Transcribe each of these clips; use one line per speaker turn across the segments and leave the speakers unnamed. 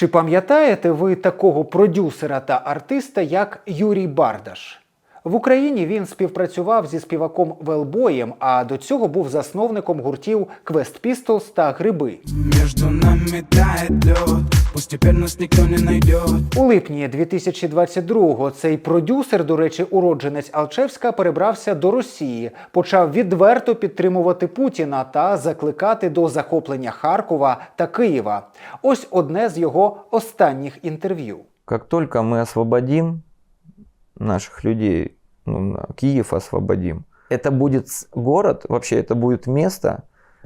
Чи пам'ятаєте ви такого продюсера та артиста, як Юрій Бардаш? В Україні він співпрацював зі співаком Велбоєм, а до цього був засновником гуртів Квест Пістолс та Гриби.
Між нами лед Пусть теперь нас никто не найдет
У липні 2022-го цей продюсер, до речі, уродженець Алчевська, перебрався до Росії, почав відверто підтримувати Путіна та закликати до захоплення Харкова та Києва. Ось одне з його останніх інтерв'ю.
Как только мы освободим наших людей, ну, на- Киев освободим, это будет с- город, вообще это будет место,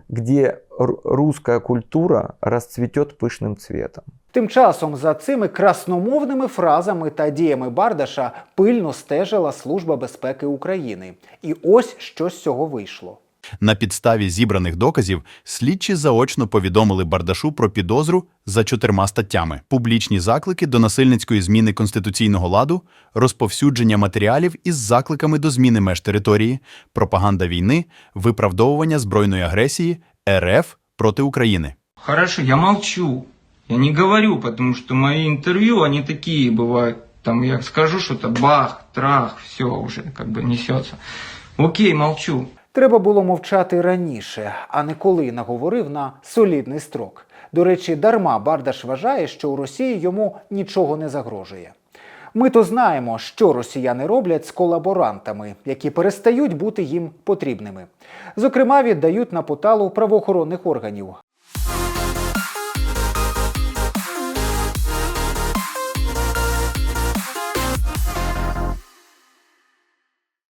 где ру- русская культура расцветет пышным цветом.
Тим часом за цими красномовними фразами та діями Бардаша пильно стежила Служба безпеки України. І ось що з цього вийшло.
На підставі зібраних доказів слідчі заочно повідомили Бардашу про підозру за чотирма статтями: публічні заклики до насильницької зміни конституційного ладу, розповсюдження матеріалів із закликами до зміни меж території, пропаганда війни, виправдовування збройної агресії РФ проти України.
Хорошо, я молчу. Я не говорю, потому что мои интервью, они такие бывают. Там я скажу что-то, бах, трах, все уже как бы несется. Окей, молчу.
Треба було мовчати раніше, а не коли наговорив на солідний строк. До речі, дарма Бардаш вважає, що у Росії йому нічого не загрожує. Ми то знаємо, що росіяни роблять з колаборантами, які перестають бути їм потрібними. Зокрема, віддають на поталу правоохоронних органів.